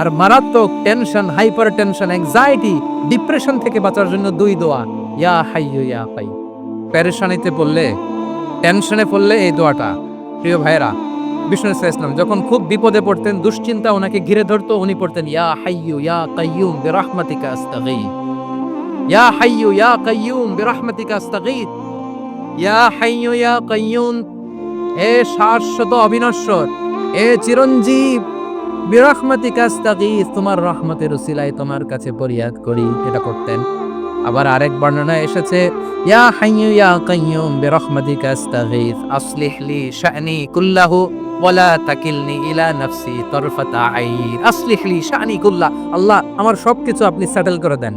আর মারাত্মক tension hyper tension anxiety depression থেকে বাঁচার জন্য দুই দোয়া। ইয়া হাইয়ু ইয়া কাইয়ুম প্যারেশানিতে পড়লে টেনশনে পড়লে এই দোয়াটা। প্রিয় ভাইরা বিষ্ণু ইসলাম যখন খুব বিপদে পড়তেন, দুশ্চিন্তা ওনাকে ঘিরে ধরতো, উনি পড়তেন, ইয়া হাইয়ু ইয়া কাইয়ুম বিরহমাতিকা আস্তাগীথ ইয়া হাইয়ু ইয়া কাইয়ুম বিরহমাতিকা আস্তাগীথ ইয়া হাইয়ু ইয়া কাইয়ুম এ শাশ্বত অবিনশ্বর এ চিরঞ্জীব বিরহমাতিকা আস্তাগীথ তোমার রহমতের উসিলায় তোমার কাছে ফরিয়াদ করি, এটা করতেন। আবার আরেক বর্ণনায় এসেছে, ইয়া হাইয়ু ইয়া কাইয়ুম বিরহমাতিকা আস্তাগীথ আসলিহ লি শা'নি কুল্লাহু, ওয়ালা তাকিলনি ইলা নাফসি তরফাতা আইন, আসলিহ শা'নি কুল্লা আল্লাহ, আমার সবকিছু আপনি সেটেল করে দেন।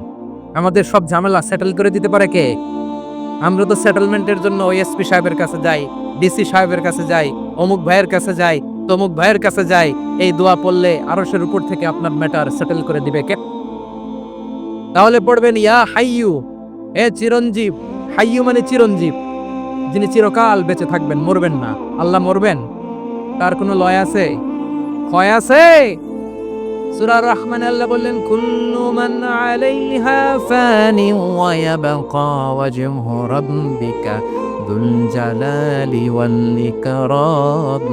আমাদের সব ঝামেলা সেটেল করে দিতে পারে কে? আমরা তো সেটেলমেন্টের জন্য ওএসপি সাহেবের কাছে যাই ডিসি সাহেবের কাছে যাই, অমুক ভাইয়ের কাছে যাই তমুক ভাইয়ের কাছে যাই, এই দোয়া পড়লে আরশের উপর থেকে আপনার ম্যাটার সেটেল করে দিবে কে? তাহলে পড়বেন, ইয়া হাইয়ু এ চিরঞ্জীব, হাইয়ু মানে চিরঞ্জীব, যিনি চিরকাল বেঁচে থাকবেন, মরবেন না। আল্লাহ মরবেন? তার কোনো লয় আছে? ক্ষয় আছে? সূরা রহমান আল্লাহ বললেন, কুল্লু মান আলাইহা ফানি ওয়া ইয়াবকা ওয়াজহু রাব্বিকা দুল জালালি ওয়াল ইকরাম।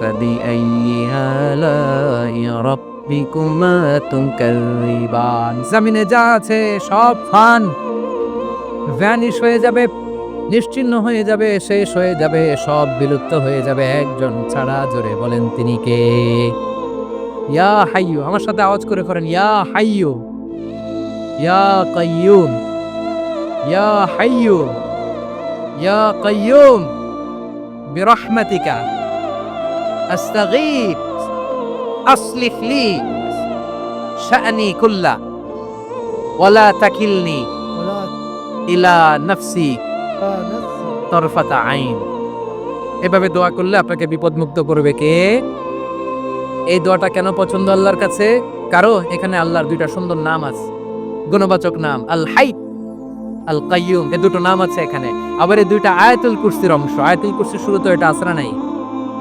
ফাবিআইয়ি আলাই রাব্বিকুমা তুকাযিবান জমিনে যা আছে সব ফান। ভ্যানিশ হয়ে যাবে নিশ্চিহ্ন হয়ে যাবে, শেষ হয়ে যাবে, সব বিলুপ্ত হয়ে যাবে। একজন ছাড়া জোরে বলেন তিনি কে? ইয়া হাইয়ু, আমার সাথে আওয়াজ করে করেন, ইয়া হাইয়ু। ইয়া কাইয়ুম। ইয়া হাইয়ু ইয়া কাইয়ুম। বিরহমাতিকা। আস্তাগীথ আসলিহ লি শা'নি কুল্লা ওয়ালা তাকিলনি ইলা নাফসি তরফাতা আইন এভাবে দোয়া করলে আপনাকে বিপদমুক্ত করবে কে? এই দোয়াটা কেন পছন্দ আল্লাহর কাছে? কারও এখানে আল্লাহর দুইটা সুন্দর নাম আছে। গুণবাচক নাম আল হাই আল কাইয়ুম এ দুটো নাম আছে এখানে। আবার এই দুইটা আয়াতুল কুরসির অংশ। আয়াতুল কুরসির শুরু তো এটা আসরা নাই।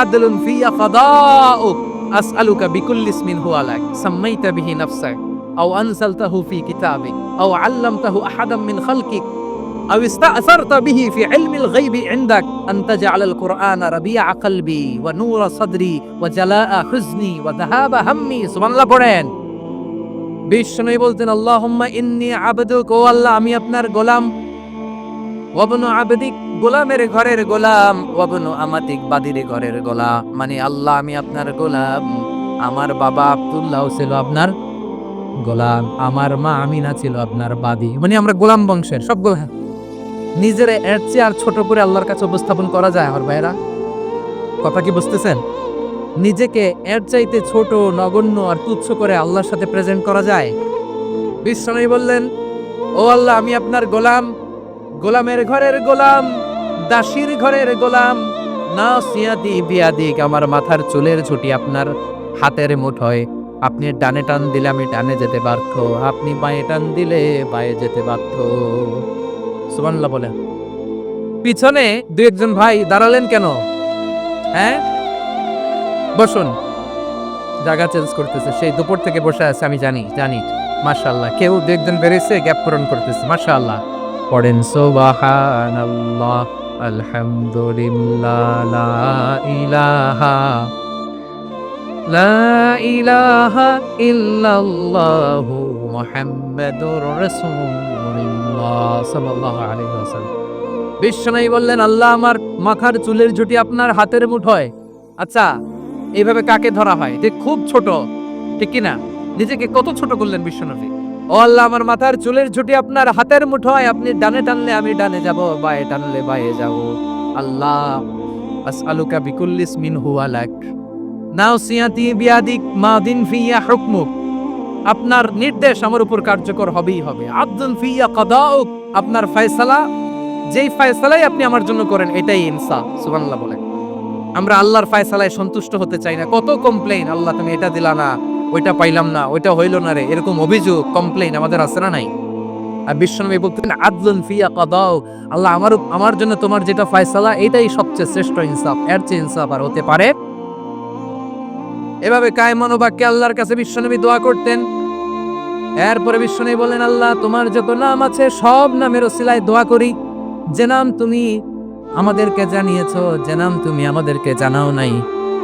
আদলুন ফিয়া ফাদাউক আসআলুকা বিকুল্লি ইসমিন হুয়া লাক, সাম্মাইতা বিহি নাফসাক, আও আনসালতাহু ফি কিতাবিক, আও আল্লামতাহু আহাদাম মিন খালকিক, আও ইস্তাআসারতা বিহি ফি ইলমিল গায়বি ইনদাক, আন তাজআলাল কুরআনা রাবিআ কলবি ওয়া নূরা সাদরি ওয়া জালাআ হুজনি ওয়া যাহাবা হাম্মি, সুবহানাল্লাহ পড়েন। বিষ্ণু বলতেন, আল্লাহুম্মা ইন্নী আবদুক, ও আল্লাহ, আমি আপনার গোলাম। ওয়া আবদিক গোলামের ঘরের গোলাম, ওয়াবনু আমাতিক বাদির ঘরের গোলাম। মানে আল্লাহ, আমি আপনার গোলাম। আমার বাবা আব্দুল্লাহ ছিল আপনার গোলাম। আমার মা আমিনা ছিল আপনার বাদি। মানে আমরা গোলাম বংশের, সব গোলাম। নিজের এর চেয়ে আর ছোট করে আল্লাহর কাছে উপস্থাপন করা যায় আমার ভাইরা কথা কি বুঝতেছেন? নিজেকে এর চাইতে ছোট, নগণ্য আর তুচ্ছ করে আল্লাহর সাথে প্রেজেন্ট করা যায়। বিশ্বনবী বললেন, ও আল্লাহ, আমি আপনার গোলাম। গোলামের ঘরের গোলাম। দাসীর ঘরের গোলাম। না সিয়াদি বিয়াদিক, আমার মাথার চুলের ছুটি আপনার হাতের মুঠোয়। আপনি ডানে টান দিলে আমি ডানে যেতে পারত আপনি বাঁয়ে টান দিলে বাঁয়ে যেতে পারত সুবহানাল্লাহ বলে পিছনে দুই একজন ভাই দাঁড়ালেন কেন? হ্যাঁ? বসুন। জায়গা চেঞ্জ করতেছে। সেই দুপুর থেকে বসে আছে, আমি জানি জানি। মাশাআল্লাহ, কেউ দু একজন বেরিয়েছে গ্যাপ পূরণ করতেছে। মাশাআল্লাহ। পড়েন, সুবহানাল্লাহ। আলহামদুলিল্লাহ, লা ইলাহা লা ইলাহা বিশ্বনবী বললেন, আল্লাহ আমার মাথার চুলের ঝুঁটি আপনার হাতের মুঠোয়। আচ্ছা এইভাবে কাকে ধরা হয়? যে খুব ছোট, ঠিক কি না নিজেকে কত ছোট করলেন বিশ্বনবী? ও আল্লাহ, আমার মাথার চুলের ঝুঁটি আপনার হাতের মুঠোয়। আপনি ডানে টানলে আমি ডানে যাব, বায়ে টানলে বায়ে যাব। আল্লাহ, আসআলুকা বিকুল্লিস মিন হুয়া লাক নাও সিয়াতি বিয়াদিক মাদিন ফিয়া হুকমুক। আপনার নির্দেশ আমার উপর কার্যকর হবেই হবে। আব্দুল ফিয়া কাদাউক, আপনার ফয়সালা, যেই ফয়সালাই আপনি আমার জন্য করেন, এটাই ইনসাফ, সুবহানাল্লাহ বলেন। আমরা আল্লাহর ফয়সালায় সন্তুষ্ট হতে চাই না। কত কমপ্লেইন আল্লাহ তুমি এটা দিলা না। ওইটা পাইলাম না, ওইটা হইল না রে। এরকম অভিযোগ কমপ্লেইন আমাদের আছে না নাই? আর বিশ্বনবী বলতেন আদলুন ফিয়া কাদাও আল্লাহ আমার আমার জন্য তোমার যেটা ফয়সালা এটাই সবচেয়ে শ্রেষ্ঠ ইনসাফ। এর চেয়ে ইনসাফ আর হতে পারে? এভাবে কায় মনোবাক্যে আল্লাহর কাছে বিশ্বনবী দোয়া করতেন। এরপরে বিশ্বনবী বলেন আল্লাহ, তোমার যত নাম আছে, সব নামের ওসিলায় দোয়া করি। যে নাম তুমি আমাদেরকে জানিয়েছো, যে নাম তুমি আমাদেরকে জানাও নাই।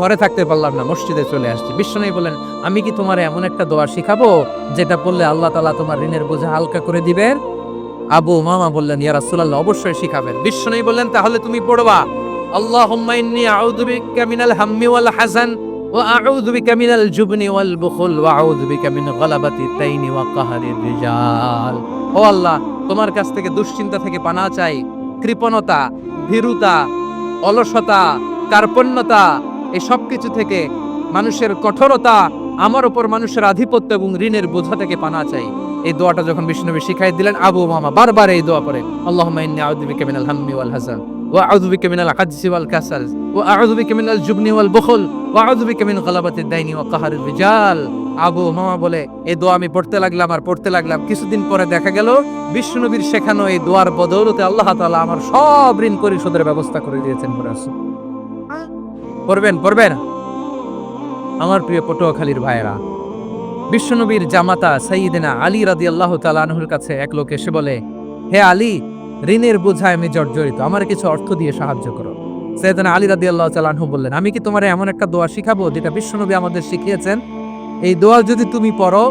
ঘরে থাকতে পারলাম না, মসজিদে চলে আসছি। বিশ্বনবী বলেন আমি কি তোমার এমন একটা দোয়া শিখাবো, যেটা পড়লে আল্লাহ তালা তোমার ঋণের বোঝা হালকা করে দিবেন? আবু মামা বললেন, ইয়া রাসূলুল্লাহ, অবশ্যই শিখাবেন। বিশ্বনবী বললেন, তাহলে তুমি পড়বা, আল্লাহুম্মা ইন্নী আউযু বিকা মিনাল হাম্মি ওয়াল হাযান ওয়া আউযু বিকা মিনাল জুবনি ওয়াল বুখল ওয়া আউযু বিকা মিন তাইনি ওয়া কাহরির রিজাল। ও আল্লাহ, তোমার কাছ থেকে দুশ্চিন্তা থেকে পানা চাই, কৃপণতা, ভীরুতা, অলসতা, কার্পণ্যতা এই সব কিছু থেকে মানুষের কঠোরতা, আমার উপর মানুষের আধিপত্য এবং ঋণের বোঝা থেকে পানা চাই। এই দোয়াটা যখন বিষ্ণুনবী শিখাই দিলেন, আবু মামা বারবার এই দোয়া আউযু মিনাল হাম্মি ওয়াল মিনাল ওয়াল কাসাল মিনাল জুবনি ওয়াল মিন গালাবাতিদ দাইনি ওয়া কাহারির রিজাল। আবু মামা বলে, এই দোয়া আমি পড়তে লাগলাম আর পড়তে লাগলাম। কিছুদিন পরে দেখা গেল বিষ্ণুনবীর শেখানো এই দোয়ার বদৌলতে আল্লাহ তাআলা আমার সব ঋণ পরিশোধের ব্যবস্থা করে দিয়েছেন পরে পড়বেন পড়বেন। আমার প্রিয় পটুয়াখালীর ভাইয়েরা, বিশ্বনবীর জামাতা সাইয়েদেনা আলী রাদি আল্লাহ তালানহুর কাছে এক লোক এসে বলে, হে আলী, ঋণের বোঝায় আমি জর্জরিত, আমার কিছু অর্থ দিয়ে সাহায্য করো। সৈয়দনা আলী রাদি আল্লাহ তালানহু বললেন, আমি কি তোমার এমন একটা দোয়া শিখাবো যেটা বিশ্বনবী আমাদের শিখিয়েছেন? এই দোয়া যদি তুমি পড়ো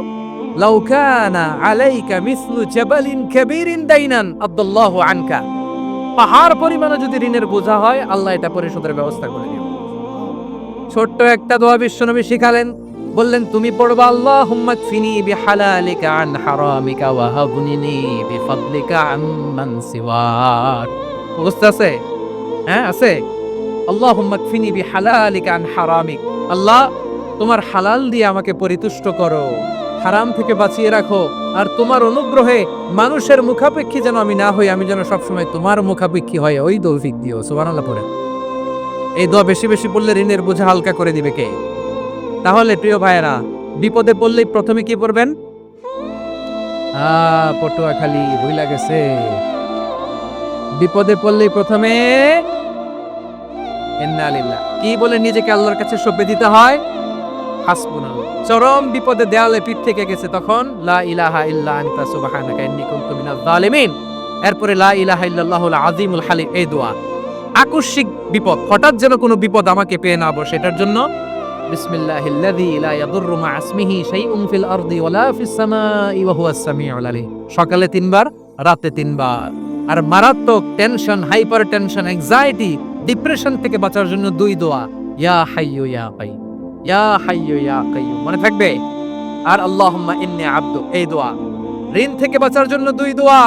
লাউকানা আলাইকা মিসলু জাবালিন কাবীরিন দাইনান আব্দুল্লাহু আনকা। পাহাড় পরিমাণে যদি ঋণের বোঝা হয়, আল্লাহ এটা পরিশোধের ব্যবস্থা করে ছোট্ট একটা দোয়া বিশ্বনবী শিখালেন, বললেন, তুমি পড়বা আল্লাহ হুম্মাক ফিনি বিহালালিকা আন হারামিকা ওয়া হাবনিনি বিফাদলিকা আম্মান সিওয়াক। বুঝতে আছে? হ্যাঁ আছে। আল্লাহ হুম্মাক ফিনি বিহালালিকা আন হারামিক। আল্লাহ, তোমার হালাল দিয়ে আমাকে পরিতুষ্ট করো, হারাম থেকে বাঁচিয়ে রাখো, আর তোমার অনুগ্রহে মানুষের মুখাপেক্ষী যেন আমি না হই, আমি যেন সবসময় তোমার মুখাপেক্ষী হয় ওই দৌফিক দিও, সুবহানাল্লাহ পড়ে এই দোয়া বেশি বেশি পড়লে ঋণের বোঝা হালকা করে দিবে কে? তাহলে প্রিয় ভাইয়েরা, বিপদে পড়লেই প্রথমে কি পড়বেন? পটুয়াখালী, ভুইলা গেছে। বিপদে পড়লেই প্রথমে কি বলে নিজেকে আল্লাহর কাছে সঁপে দিতে হয় চরম বিপদে দেয়ালে পিঠ থেকে গেছে তখন, লা ইলাহা ইল্লা আনতা সুবহানাকা ইন্নী কুনতু মিনাজ জালিমিন এরপরে লা ইলাহা ইল্লাল্লাহুল আযীমুল হালিম, এই দোয়া। আকস্মিক বিপদ, হঠাৎ যেন কোনো বিপদ আমাকে পেয়ে না বসে। এটার জন্য সকালে তিনবার, রাতে তিনবার। আর মারাত্মক টেনশন হাইপার টেনশন ডিপ্রেশন থেকে বাঁচার জন্য দুই দোয়া। ইয়া হাইয়ু ইয়া ইয়া হাইয়ু ইয়া মনে থাকবে? আর আল্লাহুম্মা ইন্নী আবদু, এই দোয়া। ঋণ থেকে বাঁচার জন্য দুই দোয়া।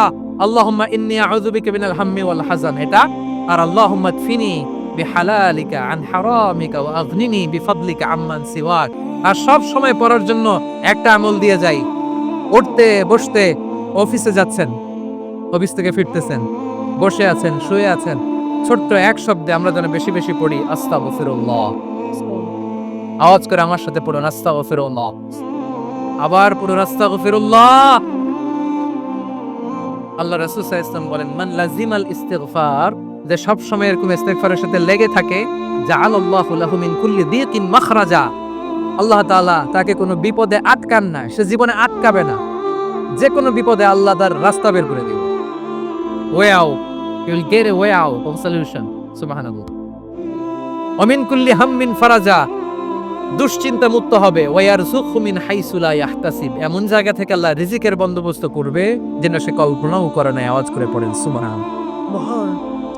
আল্লাহুম্মা ইন্নী আউযু বিকা হাম্মি ওয়াল হাজান এটা আর আল্লাহুম্মা তফিনি বিহালালিকা আন হারামিকা বিফাদলিকা আম্মান সিওয়াক। আর সব সময় পড়ার জন্য একটা আমল দিয়ে যাই। উঠতে, বসতে অফিসে যাচ্ছেন, অফিস থেকে ফিরতেছেন, বসে আছেন, শুয়ে আছেন। ছোট্ট এক শব্দে আমরা যেন বেশি বেশি পড়ি, আস্তাগফিরুল্লাহ। আওয়াজ করে আমার সাথে পড়ুন, আস্তাগফিরুল্লাহ। আবার পড়ুন, আস্তাগফিরুল্লাহ। আল্লাহ রাসূল ওয়াসাল্লাম বলেন, মান লাজিমাল ইস্তিগফার যে সব সময় এরকম ইস্তেগফারের সাথে লেগে থাকে, জাআলাল্লাহু লাহু মিন কুল্লি দিকিন মাখরাজা। আল্লাহ তাআলা তাকে কোনো বিপদে আটকান না, সে জীবনে আটকাবে না। যে কোনো বিপদে আল্লাহ তার রাস্তা বের করে দিবে। Way out you will get a way out of solution সুবহানাল্লাহ। অমিন কুল্লি হাম্মিন ফারাজা দুশ্চিন্তা মুক্ত হবে। ওয়ার মিন হাইসুলা ইয়াহতাসিব এমন জায়গা থেকে আল্লাহ রিজিকের বন্দোবস্ত করবে, যেন সে কল্পনাও করে না আওয়াজ করে পড়েন সুবহান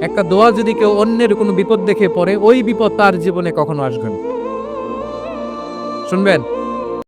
একটা দোয়া যদি কেউ অন্যের কোনো বিপদ দেখে পড়ে, ওই বিপদ তার জীবনে কখনো আসবে না। শুনবেন?